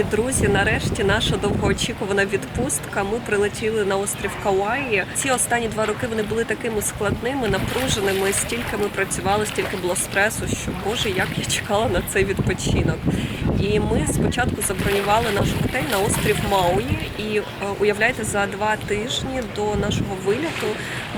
Привіт, друзі! Нарешті наша довгоочікувана відпустка. Ми прилетіли на острів Кауаї. Ці останні два роки вони були такими складними, напруженими. Стільки ми працювали, стільки було стресу, що боже, як я чекала на цей відпочинок. І ми спочатку забронювали наш готель на острів Мауї. І е, уявляєте, за два тижні до нашого виліту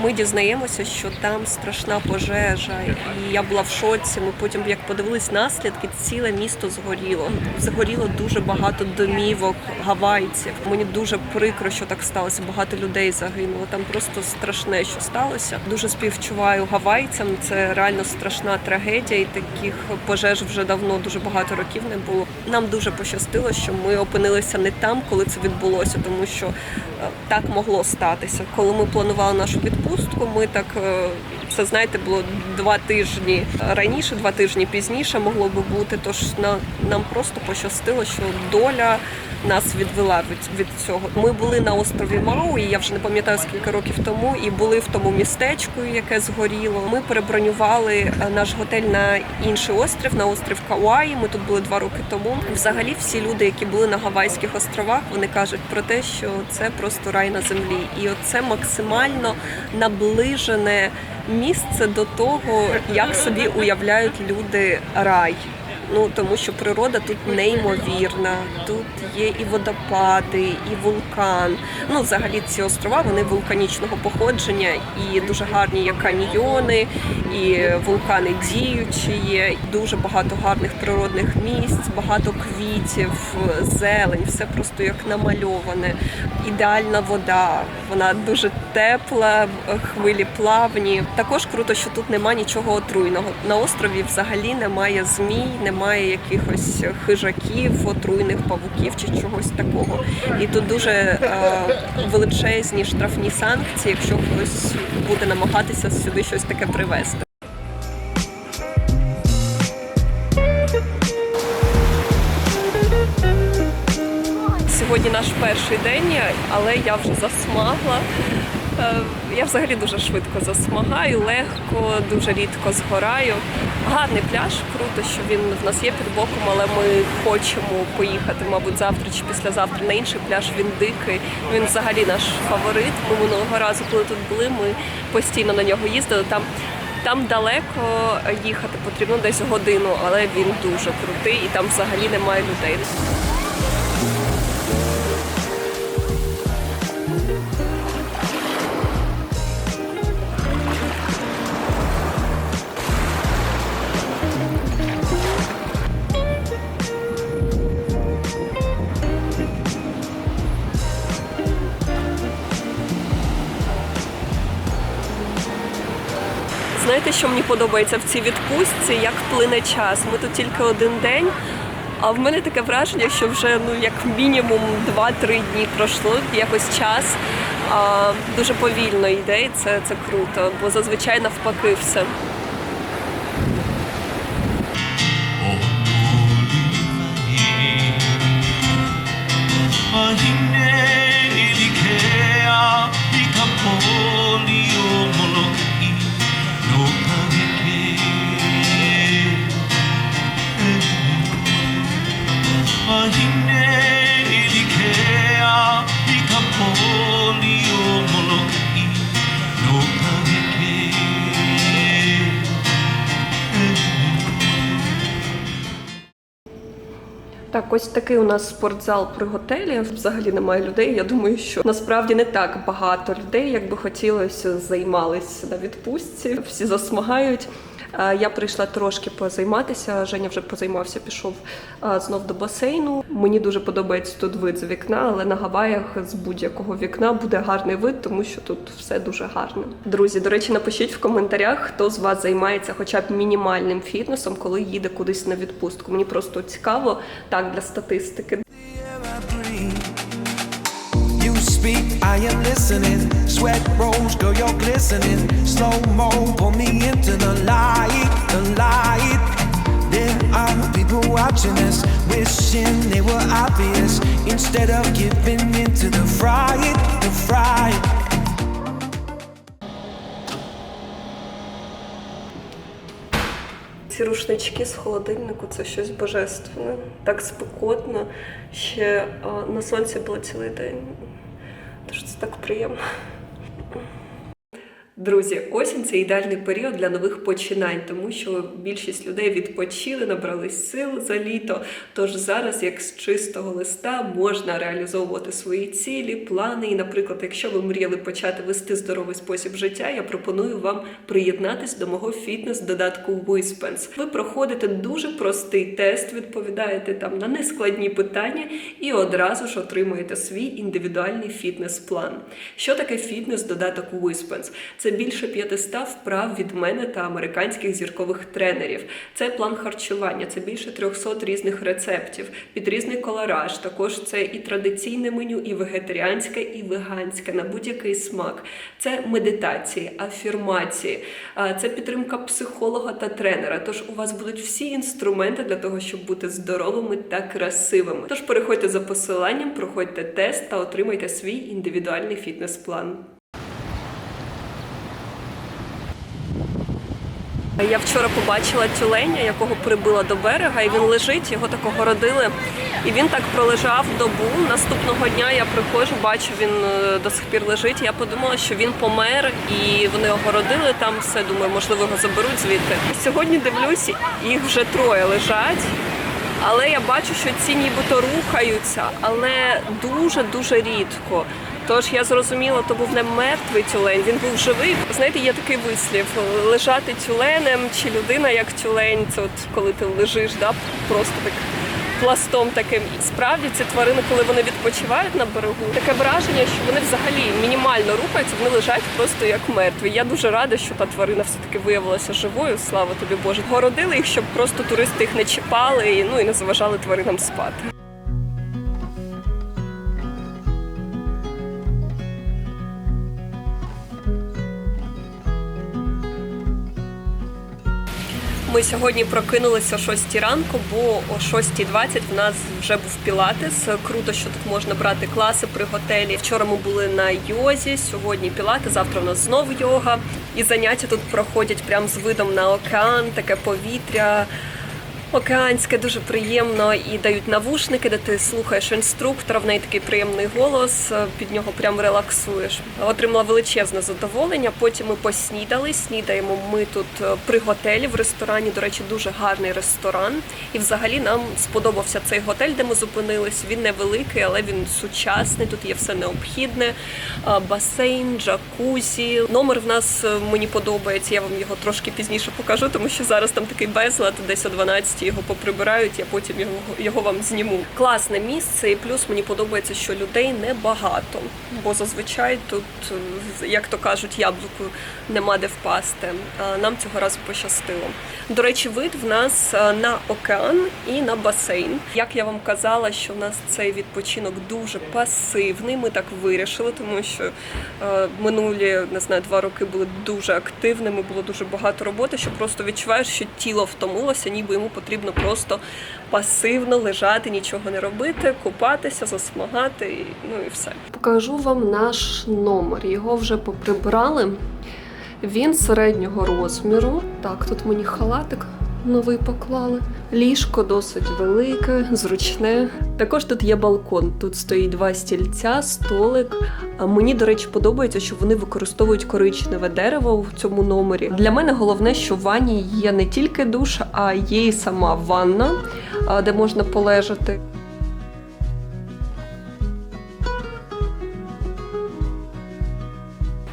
ми дізнаємося, що там страшна пожежа. І я була в шоці. Ми потім, як подивились наслідки, ціле місто згоріло. Згоріло дуже багато домівок гавайців. Мені дуже прикро, що так сталося. Багато людей загинуло. Там просто страшне, що сталося. Дуже співчуваю гавайцям. Це реально страшна трагедія, і таких пожеж вже давно дуже багато років не було. Нам дуже пощастило, що ми опинилися не там, коли це відбулося, тому що е, так могло статися. Коли ми планували нашу відпустку, ми так е, це знаєте, було два тижні раніше, два тижні пізніше могло би бути. Тож нам просто пощастило, що доля нас відвела від, від цього. Ми були на острові Мауї, я вже не пам'ятаю скільки років тому, і були в тому містечку, яке згоріло. Ми перебронювали е, наш готель на інший острів, на острів Кауаї. Ми тут були два роки тому. Взагалі, всі люди, які були на Гавайських островах, вони кажуть про те, що це просто рай на землі, і оце максимально наближене місце до того, як собі уявляють люди рай. Ну тому що природа тут неймовірна. Тут є і водопади, і вулкан. Ну, взагалі, ці острова вони вулканічного походження, і дуже гарні є каньйони, і вулкани діючі є. Дуже багато гарних природних місць, багато квітів, зелень, все просто як намальоване. Ідеальна вода. Вона дуже тепла, хвилі плавні. Також круто, що тут нема нічого отруйного. На острові взагалі немає змій, немає якихось хижаків, отруйних павуків чи чогось такого. І тут дуже е, величезні штрафні санкції, якщо хтось буде намагатися сюди щось таке привезти. Сьогодні наш перший день, але я вже засмагла. Е, Я взагалі дуже швидко засмагаю, легко, дуже рідко згораю. Гарний пляж, круто, що він в нас є під боком, але ми хочемо поїхати, мабуть, завтра чи післязавтра на інший пляж. Він дикий. Він взагалі наш фаворит. Ми минулого разу, коли тут були, ми постійно на нього їздили. Там там далеко їхати потрібно десь годину, але він дуже крутий і там взагалі немає людей. Знаєте, що мені подобається в цій відпустці? Як плине час. Ми тут тільки один день, а в мене таке враження, що вже ну як мінімум 2-3 дні пройшло якось час. А, дуже повільно йде, і це, це круто, бо зазвичай навпаки все. Mahine Так, ось такий у нас спортзал при готелі. Взагалі немає людей. Я думаю, що насправді не так багато людей, як би хотілося, займалися на відпустці. Всі засмагають. Е, Я прийшла трошки позайматися. Женя вже позаймався, пішов е, знов до басейну. Мені дуже подобається тут вид з вікна, але на Гаваях з будь-якого вікна буде гарний вид, тому що тут все дуже гарно. Друзі, до речі, напишіть в коментарях, хто з вас займається хоча б мінімальним фітнесом, коли їде кудись на відпустку. Мені просто цікаво так для статистики. Speak, I am listening. Sweat rolls, girl, you're glistening. Slow mo, pull me into the light, the light. There are people watching us, wishing they were obvious. Instead of giving in to the fright, the fright. ці рушнички з холодильнику це щось божественне. Так спекотно. Ще на сонці було цілий день. Тож це так приємно. Друзі, осінь це ідеальний період для нових починань, тому що більшість людей відпочили, набрались сил за літо. Тож зараз, як з чистого листа, можна реалізовувати свої цілі, плани. І, наприклад, якщо ви мріяли почати вести здоровий спосіб життя, я пропоную вам приєднатись до мого фітнес-додатку Wispens. Ви проходите дуже простий тест, відповідаєте там на нескладні питання і одразу ж отримуєте свій індивідуальний фітнес-план. Що таке фітнес-додаток Wispens? Це більше 500 вправ від мене та американських зіркових тренерів. Це план харчування, це більше 300 різних рецептів під різний колораж. Також це і традиційне меню, і вегетаріанське, і веганське на будь-який смак. Це медитації, афірмації, це підтримка психолога та тренера. Тож у вас будуть всі інструменти для того, щоб бути здоровими та красивими. Тож переходьте за посиланням, проходьте тест та отримайте свій індивідуальний фітнес-план. Я вчора побачила тюленя, якого прибила до берега, і він лежить, його так огородили. І він так пролежав добу. Наступного дня я приходжу, бачу, він е, до сих пір лежить. Я подумала, що він помер, і вони огородили там все. Думаю, можливо, його заберуть звідти. Сьогодні дивлюсь, їх вже троє лежать. Але я бачу, що ці нібито рухаються, але дуже дуже рідко. Тож я зрозуміла, то був не мертвий тюлень, він був живий. Знаєте, є такий вислів: лежати тюленем чи людина як тюлень. Це от коли ти лежиш, да, просто так пластом таким. Справді ці тварини, коли вони відпочивають на берегу, таке враження, що вони взагалі мінімально рухаються, вони лежать просто як мертві. Я дуже рада, що та тварина все таки виявилася живою. Слава тобі Боже. Городили їх, щоб просто туристи їх не чіпали і ну і не заважали тваринам спати. Ми сьогодні прокинулися о 6 ранку, бо о 6.20 в нас вже був пілатес. Круто, що тут можна брати класи при готелі. Вчора ми були на йозі, сьогодні пілати, завтра у нас знову йога. І заняття тут проходять прямо з видом на океан, таке повітря. Океанське дуже приємно і дають навушники, де ти слухаєш інструктора, в неї такий приємний голос, е, під нього прям релаксуєш. Отримала величезне задоволення. Потім ми поснідали. Снідаємо ми тут е, при готелі в ресторані. До речі, дуже гарний ресторан. І взагалі нам сподобався цей готель, де ми зупинились. Він невеликий, але він сучасний. Тут є все необхідне: Е, басейн, джакузі. Номер в нас мені подобається. Я вам його трошки пізніше покажу, тому що зараз там такий безлад, десь о 12 його поприбирають, я потім його, його вам зніму. Класне місце, і плюс мені подобається, що людей небагато, бо зазвичай тут, як то кажуть, яблуку нема де впасти. Нам цього разу пощастило. До речі, вид в нас на океан і на басейн. Як я вам казала, що в нас цей відпочинок дуже пасивний. Ми так вирішили, тому що минулі не знаю, два роки були дуже активними, було дуже багато роботи, що просто відчуваєш, що тіло втомилося, ніби йому потрібно просто пасивно лежати, нічого не робити, купатися, засмагати, ну і все. Покажу вам наш номер. Його вже поприбрали. Він середнього розміру. Так, тут мені халатик новий поклали. Ліжко досить велике, зручне. Також тут є балкон. Тут стоїть два стільця, столик. Мені, до речі, подобається, що вони використовують коричневе дерево в цьому номері. Для мене головне, що в ванні є не тільки душ, а є і сама ванна, де можна полежати.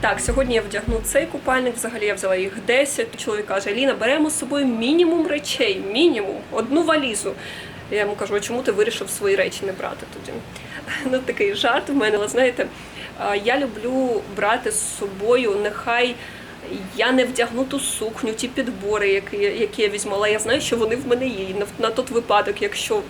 Так, сьогодні я вдягну цей купальник. Взагалі я взяла їх 10. Чоловік каже: Ліна, беремо з собою мінімум речей, мінімум, одну валізу. Я йому кажу, а чому ти вирішив свої речі не брати тоді? Ну, такий жарт в мене, але знаєте, я люблю брати з собою, нехай я не вдягну ту сукню, ті підбори, які, які я візьму, але я знаю, що вони в мене є. На, на той випадок, якщо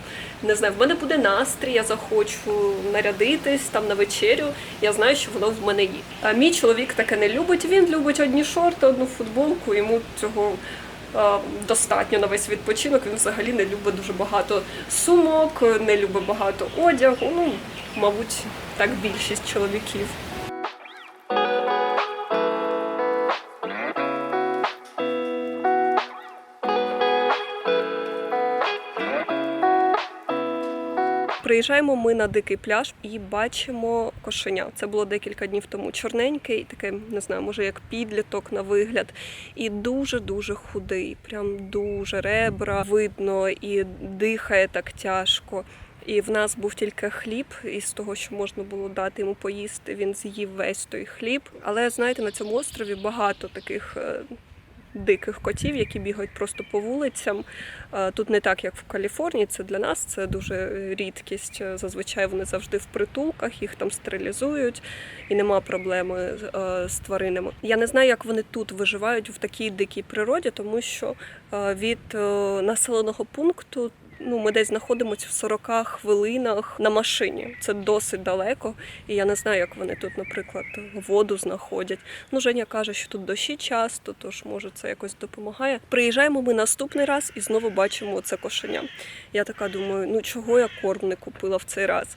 не знаю, в мене буде настрій, я захочу нарядитись там на вечерю, я знаю, що воно в мене є. А мій чоловік таке не любить. Він любить одні шорти, одну футболку. Йому цього а, достатньо на весь відпочинок. Він взагалі не любить дуже багато сумок, не любить багато одягу. Ну, мабуть, так більшість чоловіків. Приїжджаємо ми на дикий пляж і бачимо кошеня. Це було декілька днів тому. Чорненький, таке, не знаю, може як підліток на вигляд, і дуже дуже худий. Прям дуже ребра видно і дихає так тяжко. І в нас був тільки хліб, і з того, що можна було дати йому поїсти, він з'їв весь той хліб. Але знаєте, на цьому острові багато таких. Диких котів, які бігають просто по вулицям. Е, Тут не так, як в Каліфорнії. Це для нас це дуже рідкість. Е, Зазвичай вони завжди в притулках, їх там стерилізують і нема проблеми е, з тваринами. Я не знаю, як вони тут виживають в такій дикій природі, тому що від населеного пункту. Ну, ми десь знаходимося в 40 хвилинах на машині. Це досить далеко, і я не знаю, як вони тут, наприклад, воду знаходять. Ну, Женя каже, що тут дощі часто, тож може це якось допомагає. Приїжджаємо ми наступний раз і знову бачимо це кошеня. Я така думаю, ну чого я корм не купила в цей раз?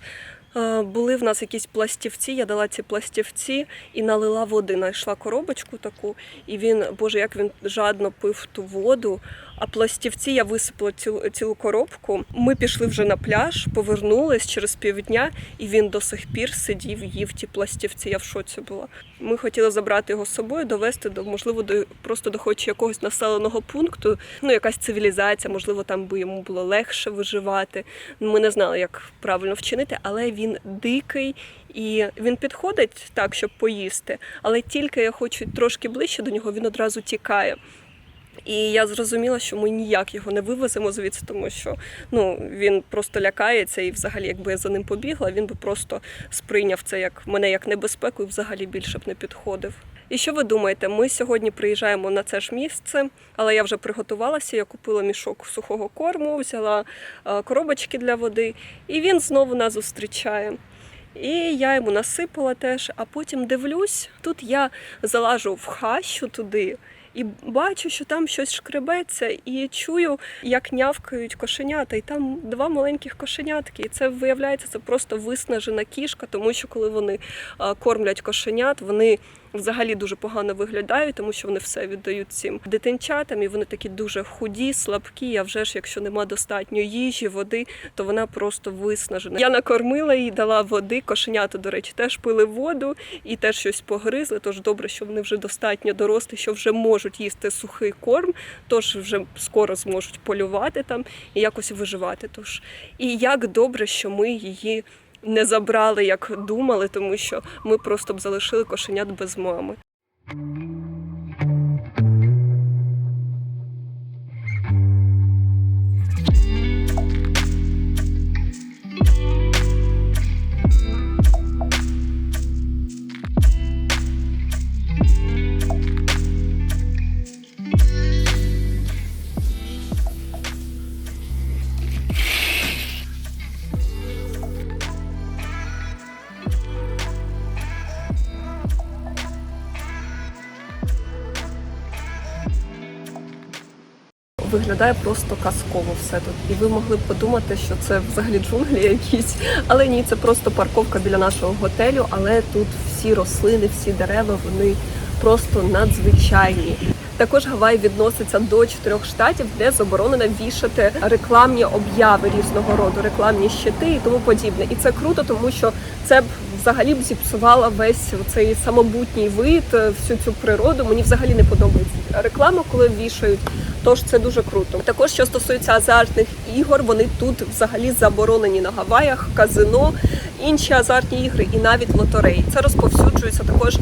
Були в нас якісь пластівці, я дала ці пластівці і налила води. Знайшла коробочку таку, і він, боже, як він жадно пив ту воду. А пластівці я висипала цілу, цілу коробку. Ми пішли вже на пляж, повернулись через півдня, і він до сих пір сидів, їв ті пластівці. Я в шоці була. Ми хотіли забрати його з собою, довести до можливо до просто до хоч якогось населеного пункту. Ну, якась цивілізація, можливо, там би йому було легше виживати. Ми не знали, як правильно вчинити, але він дикий. І він підходить так, щоб поїсти, але тільки я хочу трошки ближче до нього, він одразу тікає. І я зрозуміла, що ми ніяк його не вивеземо звідси, тому що ну він просто лякається, і взагалі, якби я за ним побігла, він би просто сприйняв це як мене як небезпеку і взагалі більше б не підходив. І що ви думаєте? Ми сьогодні приїжджаємо на це ж місце, але я вже приготувалася. Я купила мішок сухого корму, взяла е, коробочки для води, і він знову нас зустрічає. І я йому насипала теж, а потім дивлюсь, тут я залажу в хащу туди. І бачу, що там щось шкребеться, і чую, як нявкають кошенята, і там два маленьких кошенятки. І це виявляється, це просто виснажена кішка, тому що коли вони кормлять кошенят, вони взагалі дуже погано виглядають, тому що вони все віддають цим дитинчатам, і вони такі дуже худі, слабкі. А вже ж, якщо нема достатньо їжі, води, то вона просто виснажена. Я накормила їй, дала води. Кошенята, до речі, теж пили воду і теж щось погризли. Тож добре, що вони вже достатньо дорослі, що вже можуть їсти сухий корм, тож вже скоро зможуть полювати там і якось виживати. Тож і як добре, що ми її. Не забрали, як думали, тому що ми просто б залишили кошенят без мами. Виглядає просто казково все тут. І ви могли б подумати, що це взагалі джунглі якісь. Але ні, це просто парковка біля нашого готелю. Але тут всі рослини, всі дерева, вони просто надзвичайні. Також Гавай відноситься до чотирьох штатів, де заборонено вішати рекламні обяви різного роду, рекламні щити і тому подібне. І це круто, тому що це б взагалі б зіпсувало весь цей самобутній вид, е, всю цю природу. Мені взагалі не подобається реклама, коли вішають. Тож це дуже круто. Також що стосується азартних ігор, вони тут взагалі заборонені на Гаваях, казино, інші азартні ігри і навіть лотереї. Це розповсюджується також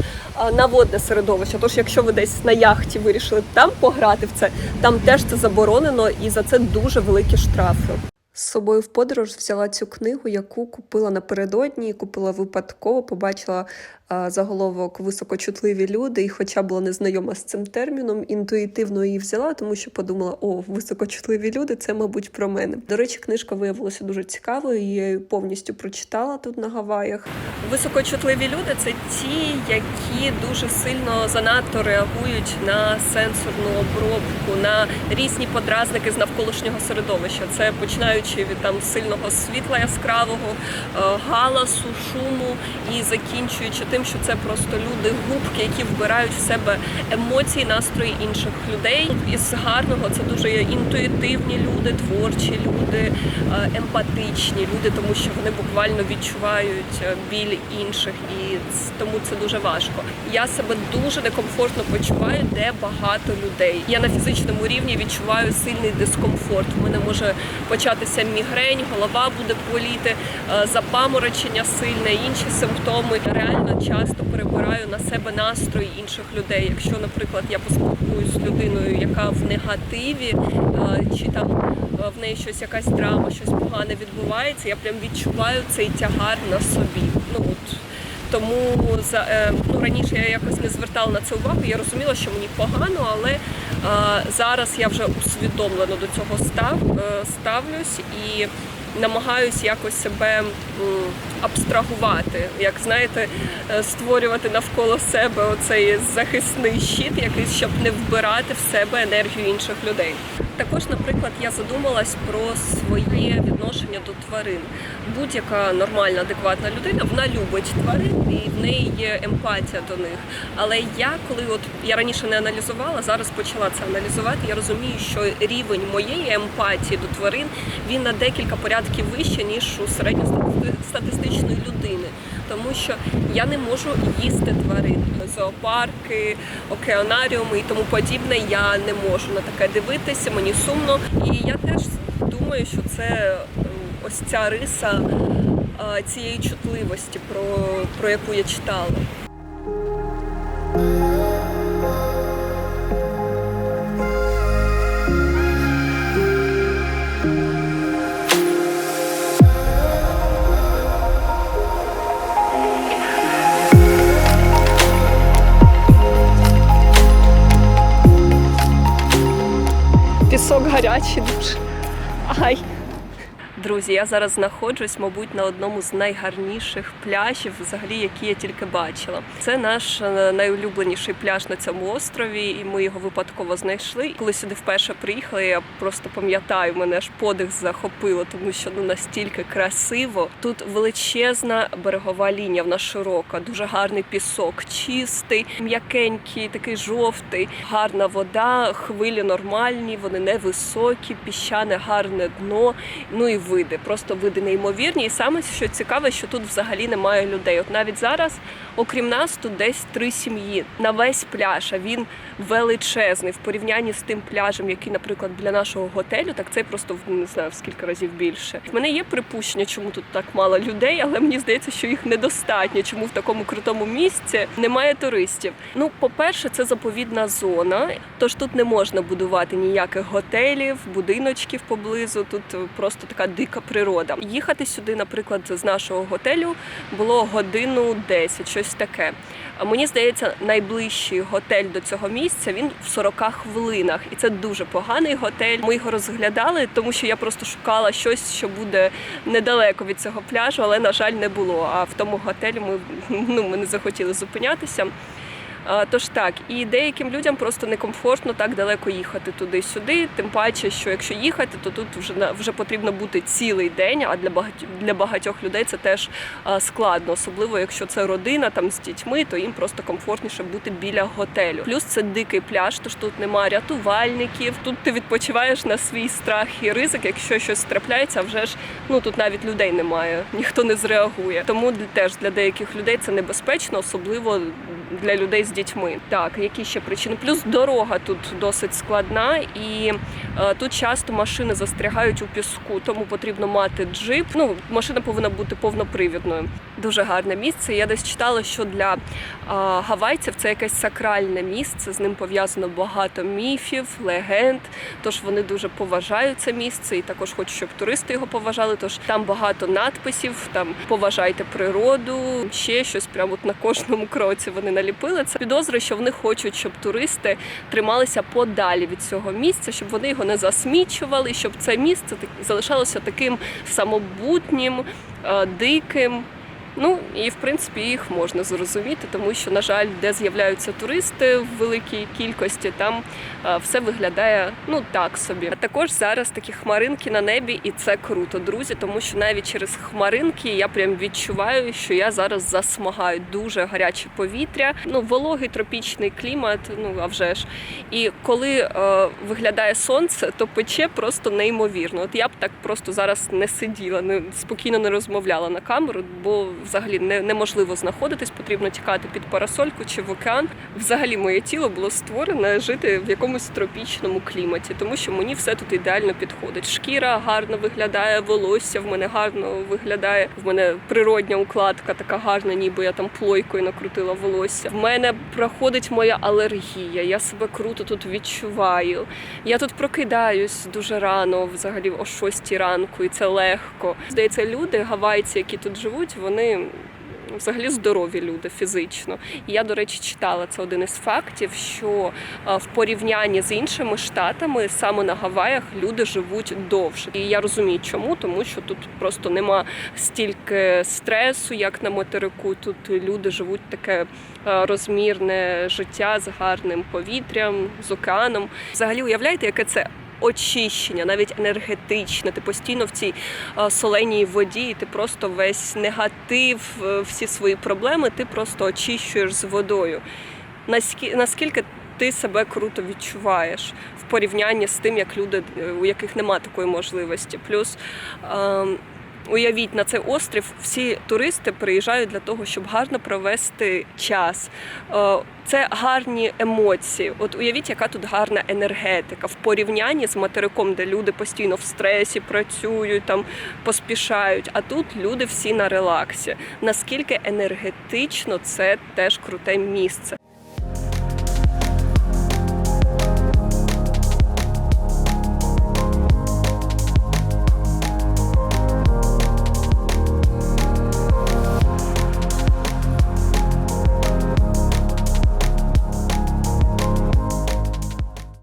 на водне середовище. Тож, якщо ви десь на яхті вирішили там пограти в це, там теж це заборонено, і за це дуже великі штрафи. З собою в подорож взяла цю книгу, яку купила напередодні, купила випадково, побачила заголовок високочутливі люди, і хоча була незнайома з цим терміном, інтуїтивно її взяла, тому що подумала, о, високочутливі люди, це, мабуть, про мене. До речі, книжка виявилася дуже цікавою, її повністю прочитала тут на Гаваях. Високочутливі люди це ті, які дуже сильно занадто реагують на сенсорну обробку, на різні подразники з навколишнього середовища. Це починаючи від там сильного світла яскравого, е, галасу, шуму і закінчуючи тим, тим, що це просто люди, губки, які вбирають в себе емоції, настрої інших людей. Із гарного це дуже інтуїтивні люди, творчі люди, е, емпатичні люди, тому що вони буквально відчувають е, біль інших, і тому це дуже важко. Я себе дуже некомфортно почуваю, де багато людей. Я на фізичному рівні відчуваю сильний дискомфорт. У мене може початися мігрень, голова буде боліти, е, запаморочення сильне, інші симптоми. Реально часто перебираю на себе настрої інших людей. Якщо, наприклад, я поспілкуюсь з людиною, яка в негативі, е, чи там е, в неї щось якась драма, щось погане відбувається, я прям відчуваю цей тягар на собі. Ну от тому е, ну раніше я якось не звертала на це увагу. Я розуміла, що мені погано, але зараз я вже усвідомлено до цього став, ставлюсь і намагаюсь якось себе абстрагувати, як знаєте, е, створювати навколо себе оцей захисний щит, якийсь, щоб не вбирати в себе енергію інших людей. Також, наприклад, я задумалась про своє відношення до тварин. Будь-яка нормальна, адекватна людина вона любить тварин і в неї є емпатія до них. Але я, коли от я раніше не аналізувала, зараз почала це аналізувати. Я розумію, що рівень моєї емпатії до тварин він на декілька порядків вище ніж у середньостатистичної людини, тому що я не можу їсти тварин. Зоопарки, океанаріуми і тому подібне. Я не можу на таке дивитися. Мені сумно, і я теж думаю, що це ось ця риса цієї чутливості, про, про яку я читала. Пісок гарячий дуже. Ай. Друзі, я зараз знаходжусь, мабуть, на одному з найгарніших пляжів, взагалі, які я тільки бачила. Це наш е, найулюбленіший пляж на цьому острові, і ми його випадково знайшли. Коли сюди вперше приїхали, я просто пам'ятаю, мене аж подих захопило, тому що ну настільки красиво. Тут величезна берегова лінія, вона широка, дуже гарний пісок, чистий, м'якенький, такий жовтий, гарна вода, хвилі нормальні, вони невисокі, піщане, гарне дно. Ну і види, просто види неймовірні. І саме що цікаве, що тут взагалі немає людей. От навіть зараз, окрім нас, тут десь три сім'ї на весь пляж. А він величезний в порівнянні з тим пляжем, який, наприклад, для нашого готелю, так це просто не знаю в скільки разів більше. В мене є припущення, чому тут так мало людей, але мені здається, що їх недостатньо. Чому в такому крутому місці немає туристів? Ну, по-перше, це заповідна зона, тож тут не можна будувати ніяких готелів, будиночків поблизу. Тут просто така дика природа. Їхати сюди, наприклад, з нашого готелю було годину 10, щось таке. Мені здається, найближчий готель до цього місця він в 40 хвилинах, і це дуже поганий готель. Ми його розглядали, тому що я просто шукала щось, що буде недалеко від цього пляжу, але на жаль не було. А в тому готелі ми ну ми не захотіли зупинятися. Тож так, і деяким людям просто некомфортно так далеко їхати туди-сюди. Тим паче, що якщо їхати, то тут вже вже потрібно бути цілий день. А для багатьох для багатьох людей це теж складно, особливо якщо це родина там з дітьми, то їм просто комфортніше бути біля готелю. Плюс це дикий пляж, тож тут немає рятувальників. Тут ти відпочиваєш на свій страх і ризик. Якщо щось трапляється, а вже ж ну тут навіть людей немає, ніхто не зреагує. Тому теж для деяких людей це небезпечно, особливо для людей з дітьми. Так, які ще причини? Плюс дорога тут досить складна, і е, тут часто машини застрягають у піску, тому потрібно мати джип. Ну, машина повинна бути повнопривідною. Дуже гарне місце. Я десь читала, що для е, гавайців це якесь сакральне місце. З ним пов'язано багато міфів, легенд. Тож вони дуже поважають це місце і також хочуть, щоб туристи його поважали. Тож там багато надписів, там поважайте природу, ще щось прямо от на кожному кроці вони наліпили. Це підозри, що вони хочуть, щоб туристи трималися подалі від цього місця, щоб вони його не засмічували, щоб це місце залишалося таким самобутнім, е, диким. Ну і в принципі їх можна зрозуміти, тому що, на жаль, де з'являються туристи в великій кількості, там все виглядає ну так собі. А також зараз такі хмаринки на небі, і це круто, друзі, тому що навіть через хмаринки я прям відчуваю, що я зараз засмагаю. Дуже гаряче повітря, ну вологий тропічний клімат. Ну а вже ж. І коли е, виглядає сонце, то пече просто неймовірно. От я б так просто зараз не сиділа, не спокійно не розмовляла на камеру, бо взагалі не, неможливо знаходитись, потрібно тікати під парасольку чи в океан. Взагалі моє тіло було створене жити в якомусь тропічному кліматі, тому що мені все тут ідеально підходить. Шкіра гарно виглядає, волосся в мене гарно виглядає. В мене природня укладка така гарна, ніби я там плойкою накрутила волосся. В мене проходить моя алергія. Я себе круто тут відчуваю. Я тут прокидаюсь дуже рано, взагалі о 6 ранку, і це легко. Здається, люди, гавайці, які тут живуть, вони. Взагалі здорові люди фізично. І я, до речі, читала це один із фактів, що е, в порівнянні з іншими штатами саме на Гаваях люди живуть довше. І я розумію, чому, тому що тут просто нема стільки стресу, як на материку. Тут люди живуть таке е, розмірне життя з гарним повітрям, з океаном. Взагалі, уявляєте, яке це очищення, навіть енергетичне. Ти постійно в цій е, соленій воді, і ти просто весь негатив, е, всі свої проблеми, ти просто очищуєш з водою. Наскільки, ти себе круто відчуваєш в порівнянні з тим, як люди, е, у яких немає такої можливості. Плюс ем, Уявіть, на цей острів всі туристи приїжджають для того, щоб гарно провести час. Е, Це гарні емоції. От уявіть, яка тут гарна енергетика в порівнянні з материком, де люди постійно в стресі працюють, там поспішають. А тут люди всі на релаксі. Наскільки енергетично це теж круте місце.